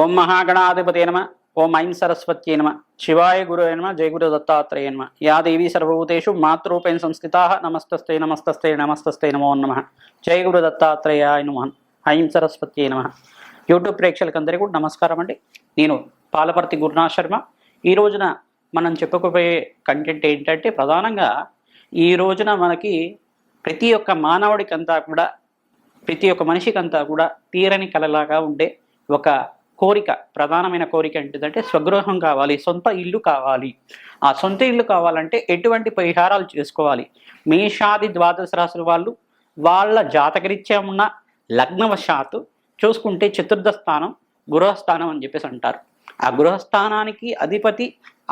ఓం మహాగణాధిపతే నమ. ఓం ఐం సరస్వత్యే నమ. శివాయ గురువే నమ జయ గురు దత్తాత్రేయ నమ. యా దేవీ సర్వభూతేషు మాతృపేణ సంస్థితా నమస్తస్తే నమస్తస్తే నమస్తస్తే నమో నమ. జయ గురు దత్తాత్రేయాయ నమ. ఐం సరస్వత్యే నమ. యూట్యూబ్ ప్రేక్షకులందరికీ కూడా నమస్కారం అండి. నేను పాలపర్తి గురునాథ్ శర్మ. ఈ రోజున మనం చెప్పుకోబోయే కంటెంట్ ఏంటంటే ప్రధానంగా ఈ రోజున మనకి ప్రతి ఒక్క మానవుడికంతా కూడా ప్రతి ఒక్క మనిషికంతా కూడా తీరని కలలాగా ఉండే ఒక కోరిక ప్రధానమైన కోరిక ఏంటిదంటే స్వగృహం కావాలి సొంత ఇల్లు కావాలి. ఆ సొంత ఇల్లు కావాలంటే ఎటువంటి పరిహారాలు చేసుకోవాలి? మేషాది ద్వాదశ రాశుల వాళ్ళు వాళ్ళ జాతకరీత్యా ఉన్న లగ్నవశాత్తు చూసుకుంటే చతుర్థ స్థానం గృహస్థానం అని చెప్పేసి అంటారు. ఆ గృహస్థానానికి అధిపతి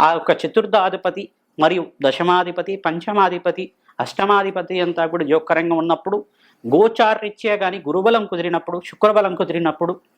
ఆ యొక్క చతుర్థాధిపతి మరియు దశమాధిపతి పంచమాధిపతి అష్టమాధిపతి అంతా కూడా జోకరంగా ఉన్నప్పుడు గోచారరీత్యా కానీ గురుబలం కుదిరినప్పుడు శుక్రబలం కుదిరినప్పుడు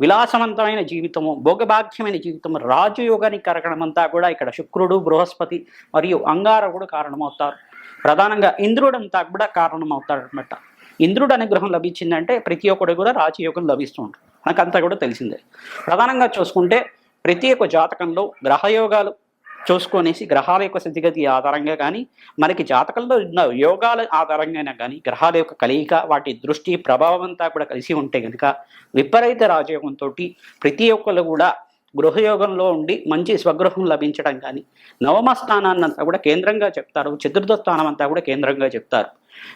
విలాసవంతమైన జీవితము భోగభాగ్యమైన జీవితము రాజయోగానికి కరగడమంతా కూడా ఇక్కడ శుక్రుడు బృహస్పతి మరియు అంగారకుడు కారణమవుతారు. ప్రధానంగా ఇంద్రుడంతా కూడా కారణమవుతాడనమాట ఇంద్రుడు అనుగ్రహం లభించిందంటే ప్రతి ఒక్కడు కూడా రాజయోగం లభిస్తూ ఉంటుంది మనకంతా కూడా తెలిసిందే. ప్రధానంగా చూసుకుంటే ప్రతి ఒక్క జాతకంలో గ్రహయోగాలు చూసుకొనేసి గ్రహాల యొక్క స్థితిగతి ఆధారంగా కానీ మనకి జాతకంలో ఉన్న యోగాల ఆధారంగా కానీ గ్రహాల యొక్క కలయిక వాటి దృష్టి ప్రభావం అంతా కూడా కలిసి ఉంటే కనుక విపరీత రాజయోగంతో ప్రతి ఒక్కరు కూడా గృహయోగంలో ఉండి మంచి స్వగృహం లభించడం కానీ నవమ స్థానాన్ని అంతా కూడా కేంద్రంగా చెప్తారు చతుర్థ స్థానం అంతా కూడా కేంద్రంగా చెప్తారు.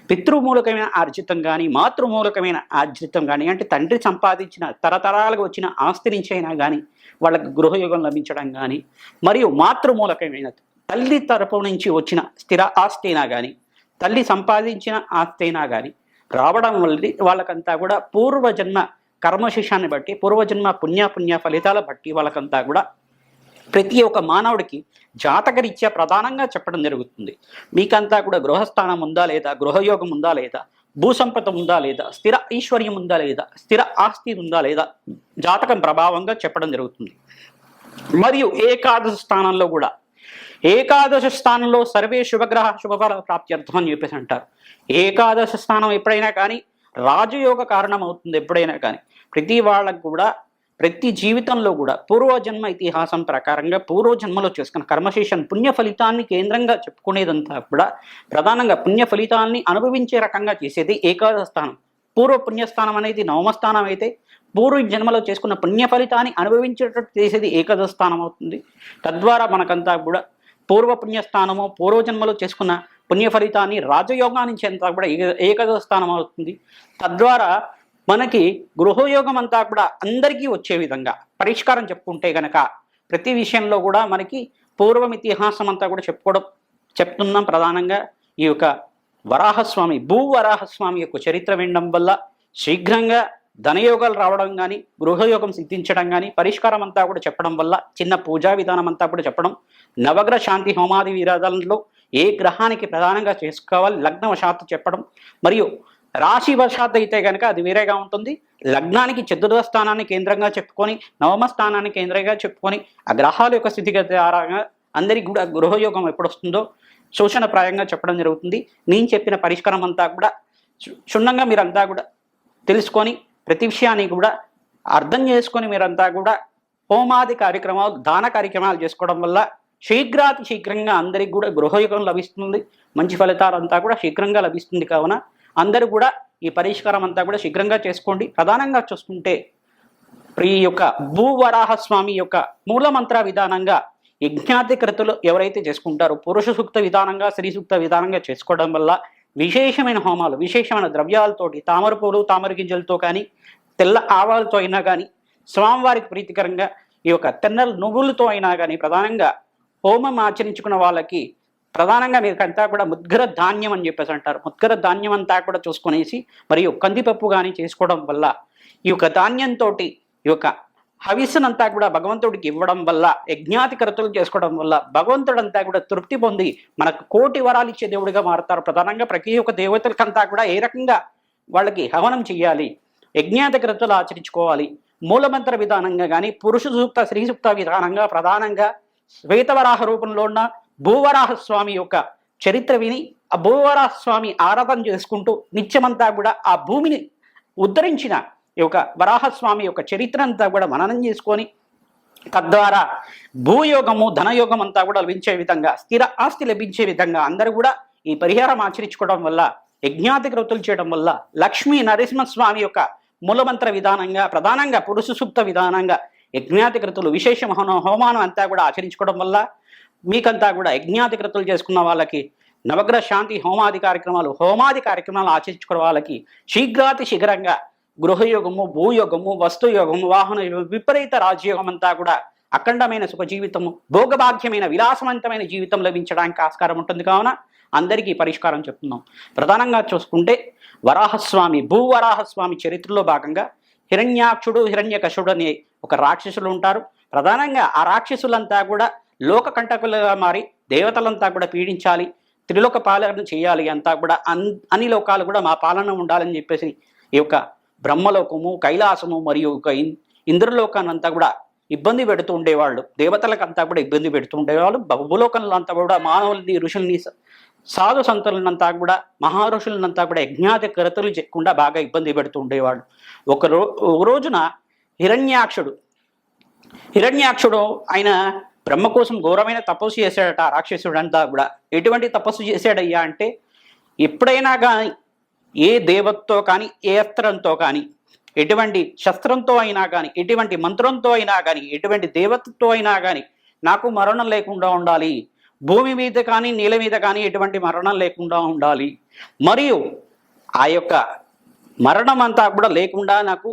పితృమూలకమైన ఆర్జితం కానీ మాతృమూలకమైన ఆర్జితం కానీ అంటే తండ్రి సంపాదించిన తరతరాలుగా వచ్చిన ఆస్తి నుంచి అయినా కానీ వాళ్ళకి గృహయోగం లభించడం కానీ మరియు మాతృమూలకమైన తల్లి తరపు నుంచి వచ్చిన స్థిర ఆస్తి అయినా కానీ తల్లి సంపాదించిన ఆస్తి అయినా కానీ రావడం వల్ల వాళ్ళకంతా కూడా పూర్వజన్మ కర్మశిషాన్ని బట్టి పూర్వజన్మ పుణ్యపుణ్య ఫలితాల బట్టి వాళ్ళకంతా కూడా ప్రతి ఒక్క మానవుడికి జాతకరీత్యా ప్రధానంగా చెప్పడం జరుగుతుంది. మీకంతా కూడా గృహస్థానం ఉందా లేదా? గృహయోగం ఉందా లేదా? భూసంపద ఉందా లేదా? స్థిర ఐశ్వర్యం ఉందా లేదా? స్థిర ఆస్తి ఉందా లేదా? జాతకం ప్రభావంగా చెప్పడం జరుగుతుంది. మరియు ఏకాదశ స్థానంలో కూడా ఏకాదశ స్థానంలో సర్వే శుభగ్రహ శుభఫల ప్రాప్త్యర్థం అని చెప్పేసి అంటారు. ఏకాదశ స్థానం ఎప్పుడైనా కానీ రాజయోగ కారణం అవుతుంది ఎప్పుడైనా కానీ. ప్రతి వాళ్ళకు కూడా ప్రతి జీవితంలో కూడా పూర్వజన్మ ఇతిహాసం ప్రకారంగా పూర్వజన్మలో చేసుకున్న కర్మశేషన్ పుణ్య ఫలితాన్ని కేంద్రంగా చెప్పుకునేదంతా కూడా ప్రధానంగా పుణ్య ఫలితాన్ని అనుభవించే రకంగా చేసేది ఏకాదశ స్థానం పూర్వ పుణ్యస్థానం అనేది నవమస్థానం అయితే పూర్వ జన్మలో చేసుకున్న పుణ్య ఫలితాన్ని అనుభవించేటట్టు చేసేది ఏకాదశ స్థానం అవుతుంది. తద్వారా మనకంతా కూడా పూర్వ పుణ్యస్థానము పూర్వజన్మలో చేసుకున్న పుణ్య ఫలితాన్ని రాజయోగానికి అంతా కూడా ఏకాదశ స్థానం అవుతుంది. తద్వారా మనకి గృహయోగం అంతా కూడా అందరికీ వచ్చే విధంగా పరిష్కారం చెప్పుకుంటే గనక ప్రతి విషయంలో కూడా మనకి పూర్వం ఇతిహాసం అంతా కూడా చెప్పుకోవడం చెప్తున్నాం ప్రధానంగా ఈ యొక్క వరాహస్వామి భూ వరాహస్వామి యొక్క చరిత్ర వినడం వల్ల శీఘ్రంగా ధనయోగాలు రావడం కానీ గృహయోగం సిద్ధించడం కానీ పరిష్కారం అంతా కూడా చెప్పడం వల్ల చిన్న పూజా విధానం అంతా కూడా చెప్పడం నవగ్రహ శాంతి హోమాది విరాధాలలో ఏ గ్రహానికి ప్రధానంగా చేసుకోవాలి లగ్నవశాత్తు చెప్పడం మరియు రాశి వశాత్తు అయితే కనుక అది వేరేగా ఉంటుంది. లగ్నానికి చతుర్థ స్థానాన్ని కేంద్రంగా చెప్పుకొని నవమ స్థానాన్ని కేంద్రంగా చెప్పుకొని ఆ గ్రహాల యొక్క స్థితిగతి ఆధారంగా అందరికీ కూడా గృహయోగం ఎప్పుడు వస్తుందో శోషణప్రాయంగా చెప్పడం జరుగుతుంది. నేను చెప్పిన పరిష్కారం అంతా కూడా క్షుణ్ణంగా మీరంతా కూడా తెలుసుకొని ప్రతి విషయాన్ని కూడా అర్థం చేసుకొని మీరంతా కూడా హోమాది కార్యక్రమాలు దాన కార్యక్రమాలు చేసుకోవడం వల్ల శీఘ్రాతి శీఘ్రంగా అందరికి కూడా గృహయుగం లభిస్తుంది. మంచి ఫలితాలంతా కూడా శీఘ్రంగా లభిస్తుంది కావున అందరూ కూడా ఈ పరిష్కారం అంతా కూడా శీఘ్రంగా చేసుకోండి. ప్రధానంగా చూసుకుంటే ఈ యొక్క భూవరాహ స్వామి యొక్క మూలమంత్ర విధానంగా యజ్ఞాధికృతులు ఎవరైతే చేసుకుంటారో పురుష సూక్త విధానంగా స్త్రీ సూక్త విధానంగా చేసుకోవడం వల్ల విశేషమైన హోమాలు విశేషమైన ద్రవ్యాలతోటి తామర పూలు తామర గింజలతో కానీ తెల్ల ఆవాలతో అయినా కానీ స్వామివారికి ప్రీతికరంగా ఈ యొక్క తెన్నల నువ్వులతో అయినా కానీ ప్రధానంగా హోమం ఆచరించుకున్న వాళ్ళకి ప్రధానంగా మీకంతా కూడా ముద్గర ధాన్యం అని చెప్పేసి అంటారు. ముద్గర ధాన్యం అంతా కూడా చూసుకునేసి మరియు కందిపప్పు కానీ చేసుకోవడం వల్ల ఈ యొక్క ధాన్యంతో ఈ యొక్క హవిస్సునంతా కూడా భగవంతుడికి ఇవ్వడం వల్ల యజ్ఞాతికరతులు చేసుకోవడం వల్ల భగవంతుడంతా కూడా తృప్తి పొంది మనకు కోటి వరాలు ఇచ్చే దేవుడిగా మారుతారు. ప్రధానంగా ప్రతి ఒక్క దేవతలకంతా కూడా ఏ రకంగా వాళ్ళకి హవనం చేయాలి యజ్ఞాతికరతులు ఆచరించుకోవాలి. మూలమంత్ర విధానంగా కానీ పురుష సూక్త స్త్రీ సూక్త విధానంగా ప్రధానంగా శ్వేతవరాహ రూపంలో ఉన్న భూవరాహ స్వామి యొక్క చరిత్ర విని ఆ భూవరాహ స్వామి ఆరాధన చేసుకుంటూ నిత్యమంతా కూడా ఆ భూమిని ఉద్ధరించిన ఈ యొక్క వరాహస్వామి యొక్క చరిత్ర అంతా కూడా మననం చేసుకొని తద్వారా భూయోగము ధనయోగం అంతా కూడా లభించే విధంగా స్థిర ఆస్తి లభించే విధంగా అందరూ కూడా ఈ పరిహారం ఆచరించుకోవడం వల్ల యజ్ఞాతి కృతులు చేయడం వల్ల లక్ష్మీ నరసింహస్వామి యొక్క మూలమంత్ర విధానంగా ప్రధానంగా పురుష సూక్త విధానంగా యజ్ఞాతి కృతులు విశేష హోమ- హోమానం అంతా కూడా ఆచరించుకోవడం వల్ల మీకంతా కూడా యజ్ఞాధికృతులు చేసుకున్న వాళ్ళకి నవగ్రహ శాంతి హోమాది కార్యక్రమాలు హోమాది కార్యక్రమాలు ఆచరించుకున్న వాళ్ళకి శీఘ్రాతి శీఘ్రంగా గృహయోగము భూయోగము వస్తుయోగము వాహన విపరీత రాజయోగం అంతా కూడా అఖండమైన సుఖ జీవితము భోగభాగ్యమైన విలాసవంతమైన జీవితం లభించడానికి ఆస్కారం ఉంటుంది. కావున అందరికీ పరిష్కారం చెప్తున్నాం. ప్రధానంగా చూసుకుంటే వరాహస్వామి భూవరాహస్వామి చరిత్రలో భాగంగా హిరణ్యాక్షుడు హిరణ్యకశుడు అనే ఒక రాక్షసులు ఉంటారు. ప్రధానంగా ఆ రాక్షసులంతా కూడా లోక కంటకులుగా మారి దేవతలంతా కూడా పీడించాలి త్రిలోక పాలన చేయాలి అంతా కూడా అన్ అన్ని లోకాలు కూడా మా పాలన ఉండాలని చెప్పేసి ఈ యొక్క బ్రహ్మలోకము కైలాసము మరియు ఒక ఇన్ కూడా ఇబ్బంది పెడుతూ ఉండేవాళ్ళు. దేవతలకంతా కూడా ఇబ్బంది పెడుతూ ఉండేవాళ్ళు. భూలోకంలో అంతా కూడా మానవుల్ని ఋషుల్ని సాధు సంతులనంతా కూడా మహారుషులనంతా కూడా యజ్ఞాతి కరతలు చెక్కకుండా బాగా ఇబ్బంది పెడుతూ ఉండేవాళ్ళు. ఒక రో ఒక రోజున హిరణ్యాక్షుడు హిరణ్యాక్షుడు ఆయన బ్రహ్మ కోసం ఘోరమైన తపస్సు చేశాడట రాక్షసుడు అంతా కూడా. ఎటువంటి తపస్సు చేశాడయ్యా అంటే ఎప్పుడైనా కానీ ఏ దేవతతో కానీ ఏ అస్త్రంతో కానీ ఎటువంటి శస్త్రంతో అయినా కానీ ఎటువంటి మంత్రంతో అయినా కానీ ఎటువంటి దేవతతో అయినా కానీ నాకు మరణం లేకుండా ఉండాలి. భూమి మీద కానీ నీళ్ళ మీద కానీ ఎటువంటి మరణం లేకుండా ఉండాలి. మరియు ఆ యొక్క మరణం అంతా కూడా లేకుండా నాకు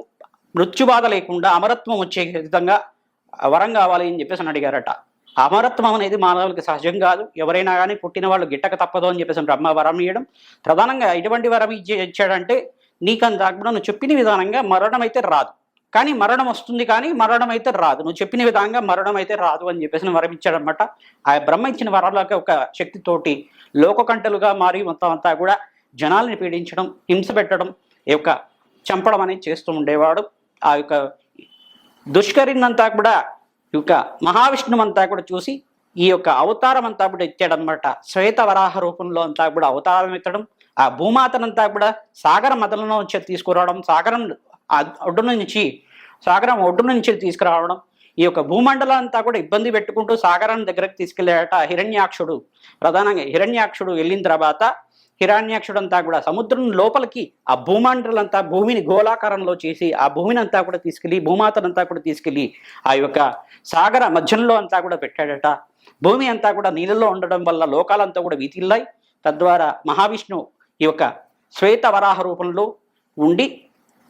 మృత్యుబాధ లేకుండా అమరత్వం వచ్చే విధంగా వరం కావాలి అని చెప్పేసి అని అడిగారట. అమరత్వం అనేది మానవులకి సహజం కాదు. ఎవరైనా కానీ పుట్టిన వాళ్ళు గిట్టక తప్పదు అని చెప్పేసి బ్రహ్మ వరం ఇవ్వడం ప్రధానంగా ఎటువంటి వరం ఇచ్చే ఇచ్చాడంటే నీకంతా కూడా నువ్వు చెప్పిన విధానంగా మరణం అయితే రాదు. కానీ మరణం వస్తుంది కానీ మరణం అయితే రాదు. నువ్వు చెప్పిన విధంగా మరణం అయితే రాదు అని చెప్పేసి వరం ఇచ్చాడనమాట ఆ బ్రహ్మ ఇచ్చిన వరాలకి ఒక శక్తితోటి లోకకంటలుగా మారి మొత్తం అంతా కూడా జనాల్ని పీడించడం హింస పెట్టడం ఈ యొక్క చంపడం అనేది చేస్తూ ఉండేవాడు. ఆ యొక్క దుష్కరినంతా కూడా ఈ యొక్క మహావిష్ణువు అంతా కూడా చూసి ఈ యొక్క అవతారం అంతా కూడా ఎత్తాడనమాట శ్వేత వరాహ రూపంలో అంతా కూడా అవతారం ఎత్తడం ఆ భూమాతనంతా కూడా సాగర మదలలో నుంచి తీసుకురావడం సాగరం ఒడ్డు నుంచి సాగరం ఒడ్డు నుంచి తీసుకురావడం ఈ యొక్క భూమండలం అంతా కూడా ఇబ్బంది పెట్టుకుంటూ సాగరం దగ్గరకు తీసుకెళ్ళాడట హిరణ్యాక్షుడు. ప్రధానంగా హిరణ్యాక్షుడు వెళ్ళిన తర్వాత హిరాణ్యాక్షుడంతా కూడా సముద్రం లోపలికి ఆ భూమండలంతా భూమిని గోళాకారంలో చేసి ఆ భూమిని అంతా కూడా తీసుకెళ్ళి భూమాతనంతా కూడా తీసుకెళ్ళి ఆ యొక్క సాగర మధ్యంలో అంతా కూడా పెట్టాడట. భూమి అంతా కూడా నీళ్ళలో ఉండడం వల్ల లోకాలంతా కూడా వీతిల్లాయి. తద్వారా మహావిష్ణువు ఈ యొక్క శ్వేత వరాహ రూపంలో ఉండి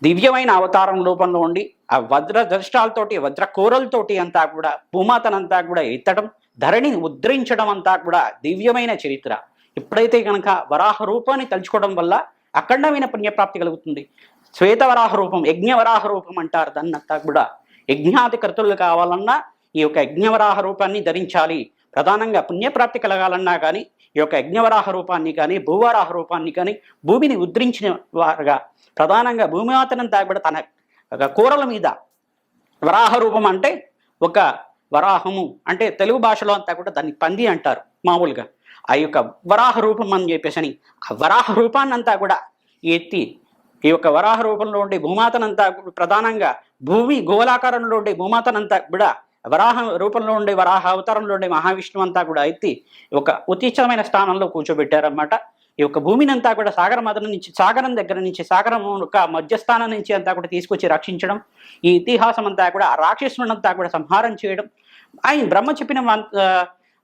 దివ్యమైన అవతారం రూపంలో ఉండి ఆ వజ్ర దృష్టాలతోటి వజ్ర కూరలతోటి అంతా కూడా భూమాతనంతా కూడా ఎత్తడం ధరణిని ఉద్ధరించడం అంతా కూడా దివ్యమైన చరిత్ర. ఎప్పుడైతే కనుక వరాహ రూపాన్ని తలుచుకోవడం వల్ల అఖండమైన పుణ్యప్రాప్తి కలుగుతుంది. శ్వేత వరాహ రూపం యజ్ఞ వరాహ రూపం అంటారు. దాన్నంతా కూడా యజ్ఞాది కర్తలు కావాలన్నా ఈ యొక్క యజ్ఞవరాహ రూపాన్ని ధరించాలి. ప్రధానంగా పుణ్యప్రాప్తి కలగాలన్నా కానీ ఈ యొక్క యజ్ఞవరాహ రూపాన్ని కానీ భూవరాహ రూపాన్ని కానీ భూమిని ఉద్ధరించిన వారుగా ప్రధానంగా భూమిమాతనంతా కూడా తన కూరల మీద వరాహ రూపం అంటే ఒక వరాహము అంటే తెలుగు భాషలో అంతా కూడా దాన్ని పంది అంటారు మామూలుగా. ఆ యొక్క వరాహ రూపం అని చెప్పేసి అని ఆ వరాహ రూపాన్ని అంతా కూడా ఎత్తి ఈ యొక్క వరాహ రూపంలో ఉండే భూమాతనంతా కూడా ప్రధానంగా భూమి గోళాకారంలో ఉండే భూమాతనంతా కూడా వరాహ రూపంలో ఉండే వరాహ అవతారంలో ఉండే మహావిష్ణువు అంతా కూడా ఎత్తి ఒక ఉత్తిష్టమైన స్థానంలో కూర్చోబెట్టారన్నమాట. ఈ యొక్క భూమిని అంతా కూడా సాగర మదన నుంచి సాగరం దగ్గర నుంచి సాగరం యొక్క మధ్యస్థానం నుంచి అంతా కూడా తీసుకొచ్చి రక్షించడం ఈ ఇతిహాసం అంతా కూడా రాక్షసునంతా కూడా సంహారం చేయడం ఆయన బ్రహ్మ చెప్పిన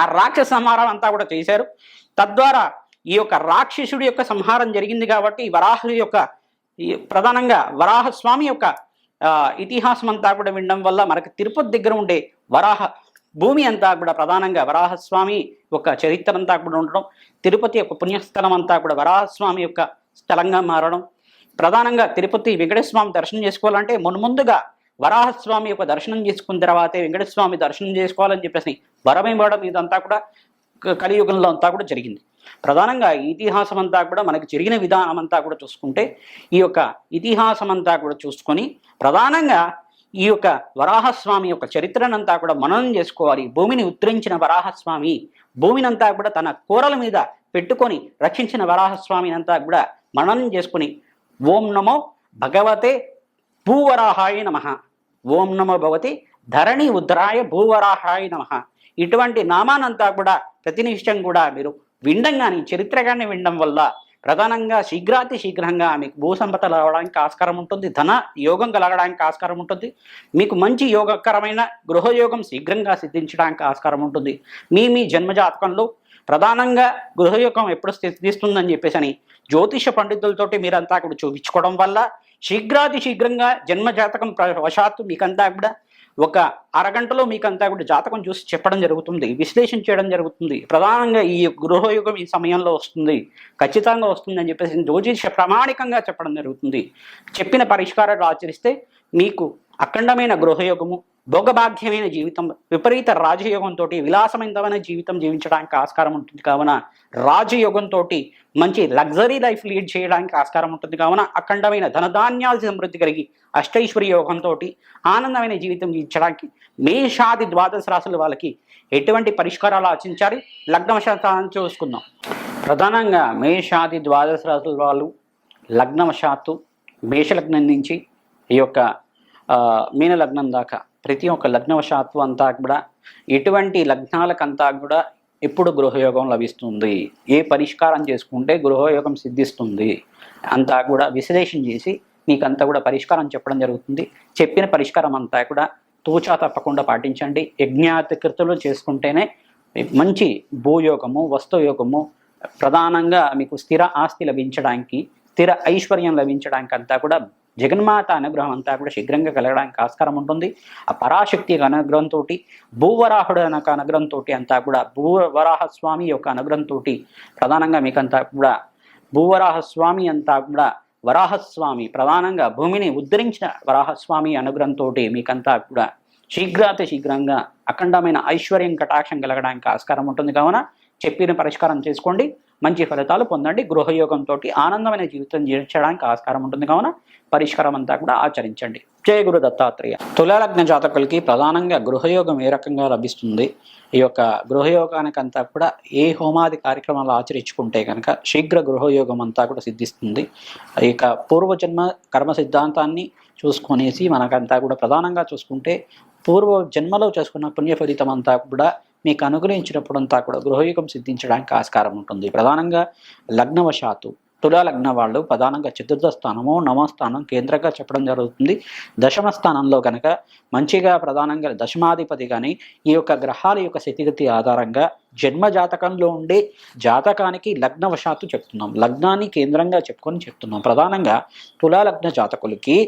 ఆ రాక్షస సంహారం అంతా కూడా చేశారు. తద్వారా ఈ యొక్క రాక్షసుడి యొక్క సంహారం జరిగింది కాబట్టి వరాహుడి యొక్క ఈ ప్రధానంగా వరాహస్వామి యొక్క ఇతిహాసం అంతా కూడా వినడం వల్ల మనకు తిరుపతి దగ్గర ఉండే వరాహ భూమి అంతా కూడా ప్రధానంగా వరాహస్వామి యొక్క చరిత్ర అంతా కూడా ఉండడం తిరుపతి యొక్క పుణ్యస్థలం అంతా కూడా వరాహస్వామి యొక్క స్థలంగా మారడం. ప్రధానంగా తిరుపతి వెంకటేశ్వర దర్శనం చేసుకోవాలంటే మున్ముందుగా వరాహస్వామి యొక్క దర్శనం చేసుకున్న తర్వాతే వెంకటస్వామి దర్శనం చేసుకోవాలని చెప్పేసి వరం ఇవ్వడం ఇదంతా కూడా కలియుగంలో అంతా కూడా జరిగింది. ప్రధానంగా ఇతిహాసం అంతా కూడా మనకు జరిగిన విధానం అంతా కూడా చూసుకుంటే ఈ యొక్క ఇతిహాసం అంతా కూడా చూసుకొని ప్రధానంగా ఈ యొక్క వరాహస్వామి యొక్క చరిత్రనంతా కూడా మననం చేసుకోవాలి. భూమిని ఉత్తరించిన వరాహస్వామి భూమినంతా కూడా తన కూరల మీద పెట్టుకొని రక్షించిన వరాహస్వామిని అంతా కూడా మననం చేసుకుని ఓం నమో భగవతే భూవరాహాయ నమ. ఓం నమో భగవతి ధరణి ఉద్రాయ భూవరాహాయ నమ. ఇటువంటి నామానంతా కూడా ప్రతినిష్టం కూడా మీరు వినడం కానీ చరిత్ర కానీ వినడం వల్ల ప్రధానంగా శీఘ్రాతి శీఘ్రంగా మీకు భూసంపద రావడానికి ఆస్కారం ఉంటుంది. ధన యోగం కలగడానికి ఆస్కారం ఉంటుంది. మీకు మంచి యోగకరమైన గృహయోగం శీఘ్రంగా సిద్ధించడానికి ఆస్కారం ఉంటుంది. మీ మీ జన్మజాతకంలో ప్రధానంగా గృహయోగం ఎప్పుడు సిద్ధిస్తుందని చెప్పేసి అని జ్యోతిష పండితులతోటి మీరంతా కూడా చూపించుకోవడం వల్ల శీఘ్రాతి శీఘ్రంగా జన్మ జాతకం వశాత్తు మీకంతా కూడా ఒక అరగంటలో మీకంతా కూడా జాతకం చూసి చెప్పడం జరుగుతుంది విశ్లేషణ చేయడం జరుగుతుంది. ప్రధానంగా ఈ గృహయుగం ఈ సమయంలో వస్తుంది. ఖచ్చితంగా వస్తుంది అని చెప్పేసి జ్యోతిష ప్రామాణికంగా చెప్పడం జరుగుతుంది. చెప్పిన పరిష్కారాలు ఆచరిస్తే మీకు అఖండమైన గృహయోగము భోగభాగ్యమైన జీవితం విపరీత రాజయోగంతో విలాసమైనమైన జీవితం జీవించడానికి ఆస్కారం ఉంటుంది. కావున రాజయోగంతో మంచి లగ్జరీ లైఫ్ లీడ్ చేయడానికి ఆస్కారం ఉంటుంది. కావున అఖండమైన ధనధాన్యాల సమృద్ధి కలిగి అష్టైశ్వర్య యోగంతో ఆనందమైన జీవితం జీవించడానికి మేషాది ద్వాదశ రాశుల వాళ్ళకి ఎటువంటి పరిష్కారాలు ఆచించాలి లగ్నవశాతాన్ని చూసుకుందాం. ప్రధానంగా మేషాది ద్వాదశ రాశుల వాళ్ళు లగ్నవశాత్తు మేషలగ్నం నుంచి ఈ యొక్క మీన లగ్నం దాకా. ప్రతి ఒక్క లగ్నవశాత్తు అంతా కూడా ఎటువంటి లగ్నాలకంతా కూడా ఎప్పుడు గృహయోగం లభిస్తుంది? ఏ పరిష్కారం చేసుకుంటే గృహయోగం సిద్ధిస్తుంది? అంతా కూడా విశ్లేషణ చేసి మీకంతా కూడా పరిష్కారం చెప్పడం జరుగుతుంది. చెప్పిన పరిష్కారం అంతా కూడా తూచా తప్పకుండా పాటించండి. యజ్ఞాతికృతులు చేసుకుంటేనే మంచి భూయోగము వస్తుయోగము ప్రధానంగా మీకు స్థిర ఆస్తి లభించడానికి స్థిర ఐశ్వర్యం లభించడానికి అంతా కూడా జగన్మాత అనుగ్రహం అంతా కూడా శీఘ్రంగా కలగడానికి ఆస్కారం ఉంటుంది. ఆ పరాశక్తి యొక్క అనుగ్రహంతో భూవరాహుడు అనక అనుగ్రహంతో అంతా కూడా భూవరాహ స్వామి యొక్క అనుగ్రహంతో ప్రధానంగా మీకంతా కూడా భూవరాహ స్వామి అంతా కూడా వరాహస్వామి ప్రధానంగా భూమిని ఉద్ధరించిన వరాహస్వామి అనుగ్రహంతో మీకంతా కూడా శీఘ్రాతి శీఘ్రంగా అఖండమైన ఐశ్వర్యం కటాక్షం కలగడానికి ఆస్కారం ఉంటుంది. కావున చెప్పిన పరిష్కారం చేసుకోండి. మంచి ఫలితాలు పొందండి. గృహయోగంతో ఆనందమైన జీవితం జీవించడానికి ఆస్కారం ఉంటుంది. కావున పరిష్కారం అంతా కూడా ఆచరించండి. జయ గురు దత్తాత్రేయ. తులాలగ్న జాతకులకి ప్రధానంగా గృహయోగం ఏ రకంగా లభిస్తుంది? ఈ యొక్క గృహయోగానికి అంతా కూడా ఏ హోమాది కార్యక్రమాలు ఆచరించుకుంటే కనుక శీఘ్ర గృహయోగం అంతా కూడా సిద్ధిస్తుంది. ఇక పూర్వజన్మ కర్మ సిద్ధాంతాన్ని చూసుకొనేసి మనకంతా కూడా ప్రధానంగా చూసుకుంటే పూర్వ జన్మలో చేసుకున్న పుణ్య ఫలితం అంతా కూడా మీకు అనుగ్రహించినప్పుడు అంతా కూడా గృహయుగం సిద్ధించడానికి ఆస్కారం ఉంటుంది. ప్రధానంగా లగ్నవశాత్తు తులాలగ్న వాళ్ళు ప్రధానంగా చతుర్థ స్థానము నవస్థానం కేంద్రంగా చెప్పడం జరుగుతుంది. దశమ స్థానంలో కనుక మంచిగా ప్రధానంగా దశమాధిపతి కానీ ఈ యొక్క గ్రహాల యొక్క స్థితిగతి ఆధారంగా జన్మ జాతకంలో ఉండే జాతకానికి లగ్నవశాత్తు చెప్తున్నాం. లగ్నాన్ని కేంద్రంగా చెప్పుకొని చెప్తున్నాం. ప్రధానంగా తులాలగ్న జాతకులకి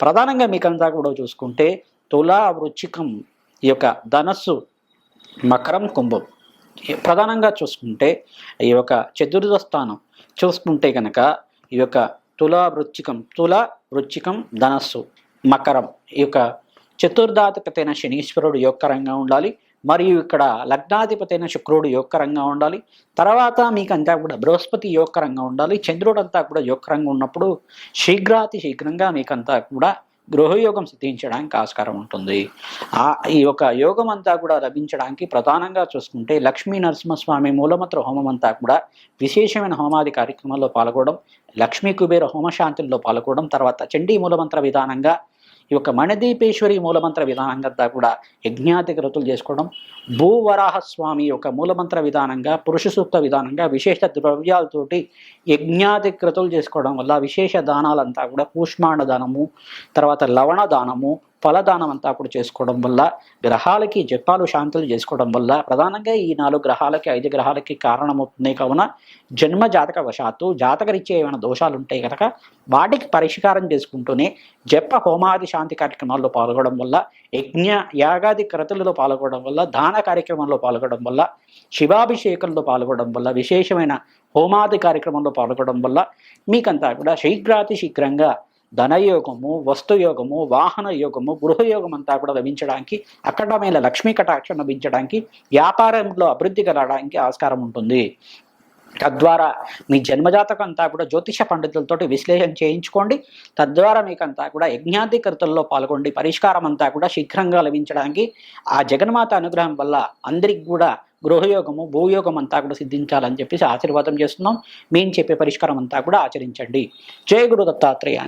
ప్రధానంగా మీకంతా కూడా చూసుకుంటే తులా వృచ్చికం ఈ యొక్క ధనస్సు మకరం కుంభం. ప్రధానంగా చూసుకుంటే ఈ యొక్క చతుర్థ స్థానం చూసుకుంటే కనుక ఈ యొక్క తుల వృచ్చికం తుల వృచ్చికం ధనస్సు మకరం. ఈ యొక్క చతుర్ధాధిపతైన శనీశ్వరుడు యొక్క రంగా ఉండాలి మరియు ఇక్కడ లగ్నాధిపతైన శుక్రుడు రంగా ఉండాలి తర్వాత మీకు అంతా కూడా బృహస్పతి రంగా ఉండాలి చంద్రుడు అంతా కూడా యోగకరంగా ఉన్నప్పుడు శీఘ్రాతి శీఘ్రంగా మీకంతా కూడా గృహయోగం సిద్ధించడానికి ఆస్కారం ఉంటుంది. ఆ ఈ యొక్క యోగం అంతా కూడా లభించడానికి ప్రధానంగా చూసుకుంటే లక్ష్మీ నరసింహస్వామి మూలమంత్ర హోమం అంతా కూడా విశేషమైన హోమాది కార్యక్రమాల్లో పాల్గొనడం లక్ష్మీ కుబేర హోమశాంతుల్లో పాల్గొనడం తర్వాత చండీ మూలమంత్ర విధానంగా ఈ యొక్క మణిదీపేశ్వరి మూలమంత్ర విధానంగా కూడా యజ్ఞాధికృతులు చేసుకోవడం భూవరాహస్వామి యొక్క మూలమంత్ర విధానంగా పురుష సూక్త విధానంగా విశేష ద్రవ్యాలతోటి యజ్ఞాధికృతులు చేసుకోవడం వల్ల విశేష దానాలంతా కూడా కూష్మాండ దానము తర్వాత లవణ దానము ఫలదానం అంతా కూడా చేసుకోవడం వల్ల గ్రహాలకి జపాలు శాంతులు చేసుకోవడం వల్ల ప్రధానంగా ఈ నాలుగు గ్రహాలకి ఐదు గ్రహాలకి కారణమవుతుంది కావున జన్మ జాతక వశాత్తు జాతకరీత్యా ఏమైనా దోషాలు ఉంటాయి కనుక వాటికి పరిష్కారం చేసుకుంటూనే జప హోమాది శాంతి కార్యక్రమాల్లో పాల్గొనడం వల్ల యజ్ఞ యాగాది క్రతులలో పాల్గొనడం వల్ల దాన కార్యక్రమంలో పాల్గొనడం వల్ల శివాభిషేకంలో పాల్గొనడం వల్ల విశేషమైన హోమాది కార్యక్రమంలో పాల్గొనడం వల్ల మీకంతా కూడా శీఘ్రాతి శీఘ్రంగా ధనయోగము వస్తుయోగము వాహన యోగము గృహయోగం అంతా కూడా లభించడానికి అఖండమైన లక్ష్మీ కటాక్షం లభించడానికి వ్యాపారంలో అభివృద్ధి కలగడానికి ఆస్కారం ఉంటుంది. తద్వారా మీ జన్మజాతకం అంతా కూడా జ్యోతిష పండితులతోటి విశ్లేషణ చేయించుకోండి. తద్వారా మీకంతా కూడా యజ్ఞాధికృతుల్లో పాల్గొండి. పరిష్కారం అంతా కూడా శీఘ్రంగా లభించడానికి ఆ జగన్మాత అనుగ్రహం వల్ల అందరికి కూడా గృహయోగము భూయోగం అంతా కూడా సిద్ధించాలని చెప్పేసి ఆశీర్వాదం చేస్తున్నాం. మేము చెప్పే పరిష్కారం అంతా కూడా ఆచరించండి. జయ గురు దత్తాత్రేయ